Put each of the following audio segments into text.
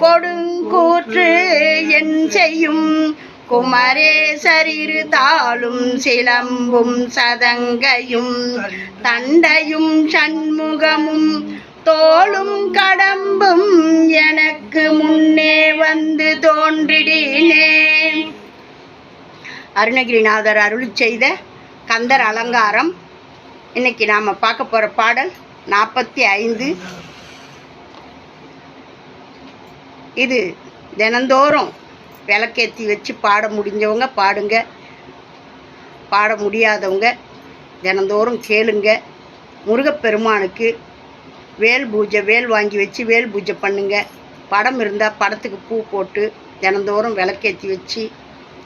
கொடுங்கூற்று என் செய்யும். குமரேசரிரு தாளும் சிலம்பும் சதங்கையும். தண்டையும் சண்முகமும் தோளும் கடம்பும் எனக்கு முன்னே வந்து தோன்றிடினே. அருணகிரிநாதர் அருள் செய்த கந்தர் அலங்காரம். இன்னைக்கு நாம் பார்க்க போகிற பாடல் நாற்பத்தி ஐந்து. இது தினந்தோறும் விளக்கேற்றி வச்சு பாட முடிஞ்சவங்க பாடுங்க. பாட முடியாதவங்க தினந்தோறும் கேளுங்க. முருகப்பெருமானுக்கு வேல் பூஜை வேல் வாங்கி வச்சு வேல் பூஜை பண்ணுங்க. படம் இருந்தால் படத்துக்கு பூ போட்டு தினந்தோறும் விளக்கேற்றி வச்சு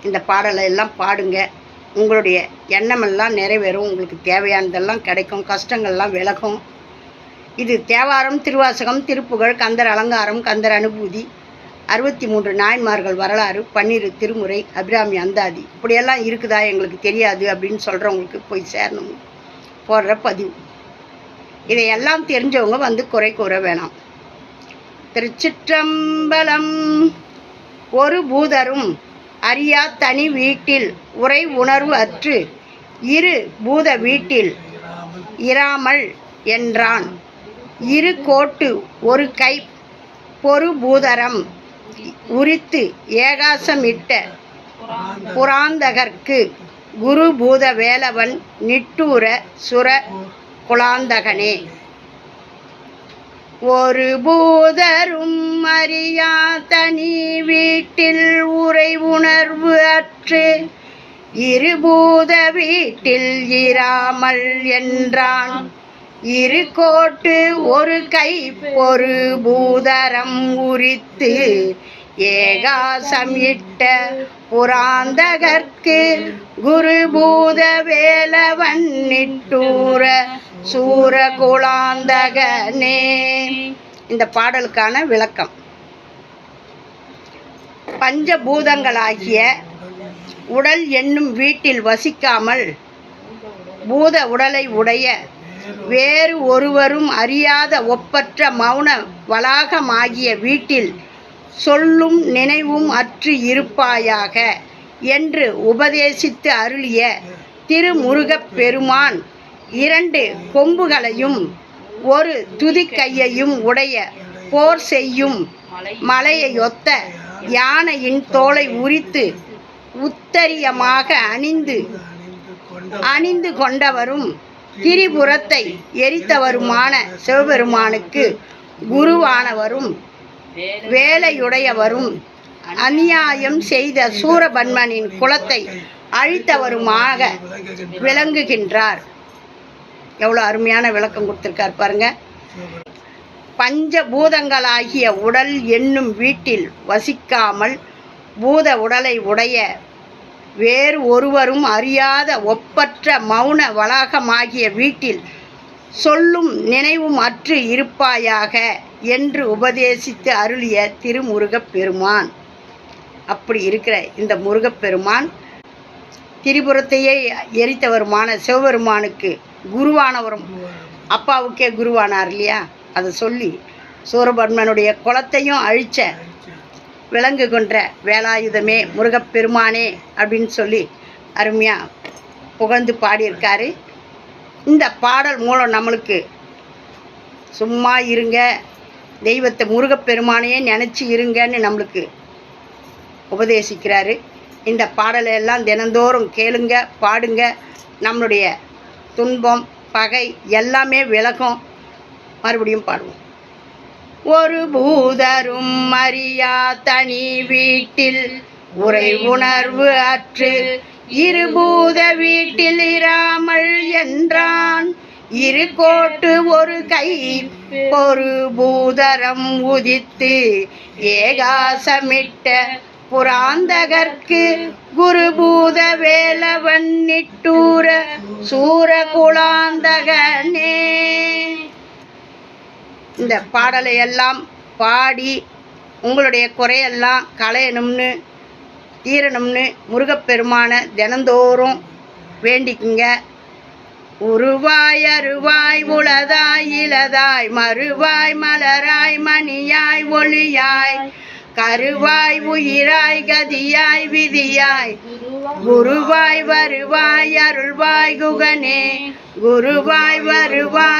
இந்த பாடலை எல்லாம் பாடுங்க. உங்களுடைய எண்ணமெல்லாம் நிறைவேறும். உங்களுக்கு தேவையானதெல்லாம் கிடைக்கும். கஷ்டங்கள்லாம் விலகும். இது தேவாரம் திருவாசகம் திருப்புகழ் கந்தர் அலங்காரம் கந்தர் அனுபூதி. அறுபத்தி மூன்று நாயன்மார்கள் வரலாறு பன்னிரு திருமுறை அபிராமி அந்தாதி. இப்படியெல்லாம் இருக்குதா எங்களுக்கு தெரியாது அப்படின்னு சொல்கிறவங்களுக்கு போய் சேரணும் போடுற பதிவு. இதையெல்லாம் தெரிஞ்சவங்க வந்து குறை கூற வேணாம். திருச்சிற்றம்பலம் ஒரு பூதரும் அறியா தனி வீட்டில் உரை உணர்வு அற்று இரு பூத வீட்டில் இராமல் என்றான். இரு கோட்டு ஒரு கை பொறு பூதரம் உரித்து ஏகாசமிட்ட புராந்தகர்க்கு குரு பூத வேலவன் நிட்டூர சுர குலாந்தகனே ஒரு பூதரும் அறியா தனி வீட்டில் உரை உணர்வு அற்று இருபூத வீட்டில் இராமல் என்றான். இரு கோட்டு ஒரு கை பொறு பூதரம் உரித்து ஏகாசம் இட்ட புராந்தகர்க்கு குருபூத வேலவன் நிட்டூர சூரகுலாந்தகனே இந்த பாடலுக்கான விளக்கம். பஞ்சபூதங்களாகிய உடல் என்னும் வீட்டில் வசிக்காமல் பூத உடலை உடைய வேறு ஒருவரும் அறியாத ஒப்பற்ற மௌன வளாகமாகிய வீட்டில் சொல்லும் நினைவும் அற்று இருப்பாயாக என்று உபதேசித்து அருளிய திருமுருகப் பெருமான் இரண்டு கொம்புகளையும் ஒரு துதிக்கையையும் உடைய போர் செய்யும் மலையையொத்த யானையின் தோலை உரித்து உத்தரியமாக அணிந்து அணிந்து கொண்டவரும் திரிபுரத்தை எரித்தவருமான சிவபெருமானுக்கு குருவானவரும் வேலையுடையவரும் அநியாயம் செய்த சூரபன்மனின் குலத்தை அழித்தவருமாக விளங்குகின்றார். எவ்வளோ அருமையான விளக்கம் கொடுத்துருக்கார் பாருங்க. பஞ்சபூதங்களாகிய உடல் என்னும் வீட்டில் வசிக்காமல் பூத உடலை உடைய வேறு ஒருவரும் அறியாத ஒப்பற்ற மௌன வளாகமாகிய வீட்டில் சொல்லும் நினைவும் அற்று இருப்பாயாக என்று உபதேசித்து அருளிய திருமுருகப் பெருமான். அப்படி இருக்கிற இந்த முருகப்பெருமான் திரிபுரத்தையே எரித்தவருமான சிவபெருமானுக்கு குருவானவரும். அப்பாவுக்கே குருவானார் இல்லையா? அதை சொல்லி சூரபன்மனுடைய குலத்தையும் அழிச்ச விலங்கு கொன்ற வேலாயுதமே முருகப்பெருமானே அப்படின்னு சொல்லி அருமையாக புகழ்ந்து பாடியிருக்காரு. இந்த பாடல் மூலம் நம்மளுக்கு சும்மா இருங்க தெய்வத்தை முருகப்பெருமானையே நினச்சி இருங்கன்னு நம்மளுக்கு உபதேசிக்கிறாரு. இந்த பாடலை எல்லாம் தினந்தோறும் கேளுங்க பாடுங்க. நம்மளுடைய துன்பம் பகை எல்லாமே விலகும். மறுபடியும் பாடுவோம். ஒரு பூதரும் மரியா தனி வீட்டில் உரை உணர்வு அற்று இருபூத வீட்டில் இராமல் என்றான். இரு கோட்டு ஒரு கை ஒரு பூதரம் உதித்து ஏகாசமிட்ட புராந்தகர்க்கு குருபூத வேலவன் நிட்டூர சூர குலாந்தகனே இந்த பாடலை எல்லாம் பாடி உங்களுடைய குறையெல்லாம் களையணும்னு தீரணும்னு முருகப்பெருமான தினந்தோறும் வேண்டிக்குங்க. உருவாய் அருவாய் உளதாய் இலதாய் மறுவாய் மலராய் மணியாய் ஒளியாய் கருவாய் உயிராய் கதியாய் விதியாய். குருவாய் வருவாய் அருள்வாய் குகனே குருவாய் வருவாய்